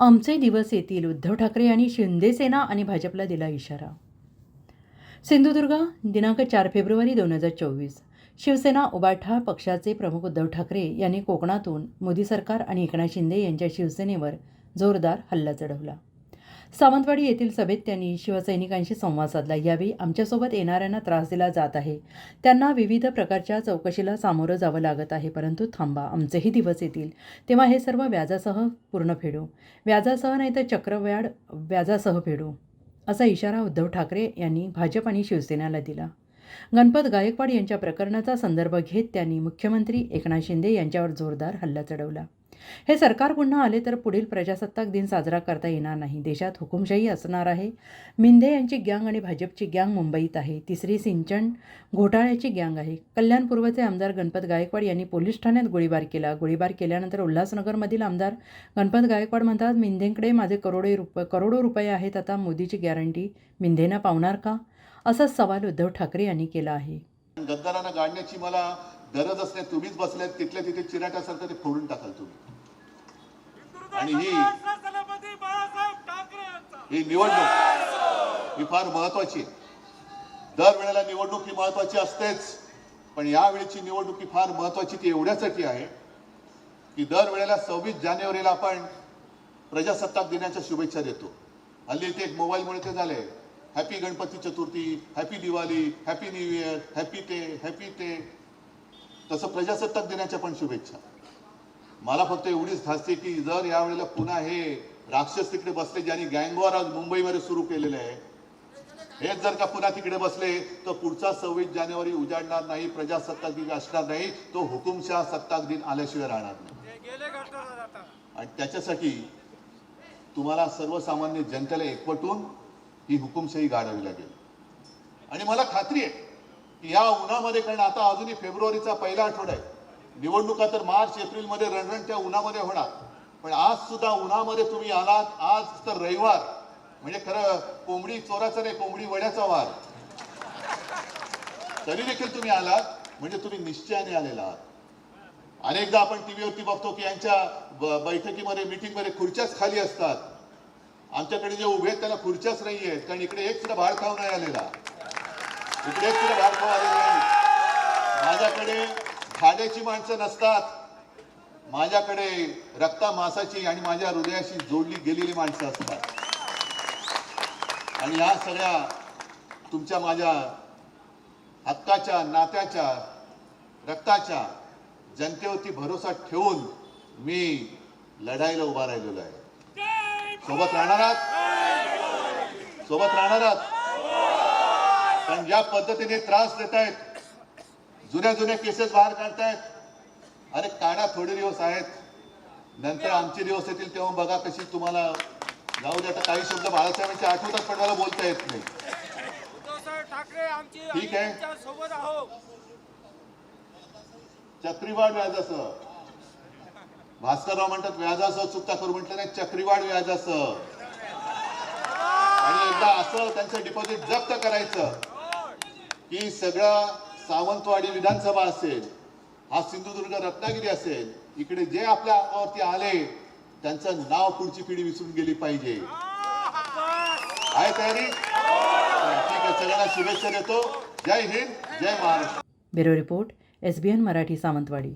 आमचे दिवस येतील. उद्धव ठाकरे यांनी शिंदेसेना आणि भाजपला दिला इशारा. सिंधुदुर्ग दिनांक चार फेब्रुवारी दोन हजार चोवीस. शिवसेना उबाठा पक्षाचे प्रमुख उद्धव ठाकरे यांनी कोकणातून मोदी सरकार आणि एकनाथ शिंदे यांच्या शिवसेनेवर जोरदार हल्ला चढवला. सावंतवाडी येथील सभेत त्यांनी शिवसैनिकांशी संवाद साधला. यावेळी आमच्यासोबत येणाऱ्यांना त्रास दिला जात आहे. त्यांना विविध प्रकारच्या चौकशीला सामोरं जावं लागत आहे. परंतु थांबा आमचेही दिवस येतील. तेव्हा हे सर्व व्याजासह पूर्ण फेडू. व्याजासह नाही तर चक्रव्याड व्याजासह फेडू असा इशारा उद्धव ठाकरे यांनी भाजप आणि शिवसेनेला दिला. गणपत गायकवाड यांच्या प्रकरणाचा संदर्भ घेत त्यांनी मुख्यमंत्री एकनाथ शिंदे यांच्यावर जोरदार हल्ला चढवला. हे सरकार पुन्हा आले तर पुढील प्रजासत्ताक दिन साजरा करता येणार नाही. देशात हुकुमशाही असणार आहे. मिंधे यांची गँग आणि भाजपची गँग मुंबईत आहे. तिसरी सिंचन घोटाळ्याची गँग आहे. कल्याणपूर्वचे आमदार गणपत गायकवाड यांनी पोलीस ठाण्यात गोळीबार केला. गोळीबार केल्यानंतर उल्हासनगरमधील आमदार गणपत गायकवाड म्हणतात मिंधेंकडे माझे करोडो रुपये करोडो रुपये आहेत. आता मोदीची गॅरंटी मिंधेना पावणार का? असा सवाल उद्धव ठाकरे यांनी केला आहे. गद्दारांना गाडण्याची मला गरजच नाही तुम्हीच बसल्यात तिथल्या तिथे चिराट्यासारखं ते फोडून टाकाल तुम्ही. आणि ही ही निवडणूक ही फार महत्वाची आहे. दरवेळेला निवडणूक ही महत्वाची असतेच पण यावेळीची निवडणूक ही फार महत्वाची ती एवढ्यासाठी आहे की दरवेळेला सव्वीस जानेवारीला आपण प्रजासत्ताक दिनाच्या शुभेच्छा देतो. हल्ली ते एक मोबाईलमुळे ते झाले happy Ganpati Chaturthi happy Diwali happy new year happy ते हॅपी ते. तसं प्रजासत्ताक दिनाच्या पण शुभेच्छा. मला फक्त एवढीच धास्ती की जर यावेळेला पुन्हा हे राक्षस तिकडे बसले ज्यांनी गँगवॉर आज मुंबईमध्ये सुरू केलेले आहे हेच जर का पुन्हा तिकडे बसले तर पुढचा सव्वीस जानेवारी उजाडणार नाही प्रजासत्ताक दिन असणार नाही तो हुकुमशाह सत्ताक दिन आल्याशिवाय राहणार नाही. आणि त्याच्यासाठी तुम्हाला सर्वसामान्य जनतेला एकवटून ही हुकुमशाही गाडावी लागेल. आणि मला खात्री आहे की या उन्हामध्ये कारण आता अजूनही फेब्रुवारीचा पहिला आठवडा आहे. निवडणुका तर मार्च एप्रिलमध्ये रणरणच्या उन्हामध्ये होणार. पण आज सुद्धा उन्हामध्ये तुम्ही आलात. आज तर रविवार. म्हणजे खरं कोंबडी चोराचा नाही कोंबडी वड्याचा वार. तरी देखील तुम्ही आलात. म्हणजे तुम्ही निश्चयाने आलेला आहात. अनेकदा आपण टीव्हीवरती बघतो की यांच्या ब- बैठकीमध्ये मिटिंगमध्ये खुर्च्याच खाली असतात. आमच्याकडे जे उभे आहेत त्याला खुर्च्याच नाही आहेत कारण इकडे एक सुद्धा भाड खाऊ नाही आलेला. इकडे नाही. माझ्याकडे खाण्याची माणसं नसतात. माझ्याकडे रक्ता मासाची आणि माझ्या हृदयाशी जोडली गेलेली माणसं असतात. आणि या सगळ्या तुमच्या माझ्या हक्काच्या नात्याच्या रक्ताच्या जनतेवरती भरोसा ठेवून मी लढाईला उभा राहिलेलो आहे. सोबत राहणार आहात? सोबत राहणार आहात? कारण ज्या पद्धतीने त्रास देत आहेत जुन्या जुन्या केसेस बाहेर काढतायत अरे काढा थोडे दिवस आहेत. नंतर आमचे दिवस येतील तेव्हा बघा कशी तुम्हाला जाऊ दे आता काही शब्द बाळासाहेबांचे आठवतात पण मला बोलता येत नाही. ठीक आहे. चक्रीवाढ व्याजासह. भास्करराव म्हणतात व्याजासह चुकता करू म्हटलं नाही चक्रीवाढ व्याजासह. आणि एकदा असं त्यांचं डिपॉझिट जप्त करायचं. की सगळं सावंतवाडी विधानसभा असेल हा सिंधुदुर्ग रत्नागिरी असेल इकडे जे आपल्या अंगावरती आले त्यांचं नाव पुढची पिढी विसरून गेली पाहिजे. आहे तयारी? ठीक आहे सगळ्यांना शुभेच्छा देतो. जय हिंद जय Maharashtra. Bureau report S B N Marathi Sawantwadi.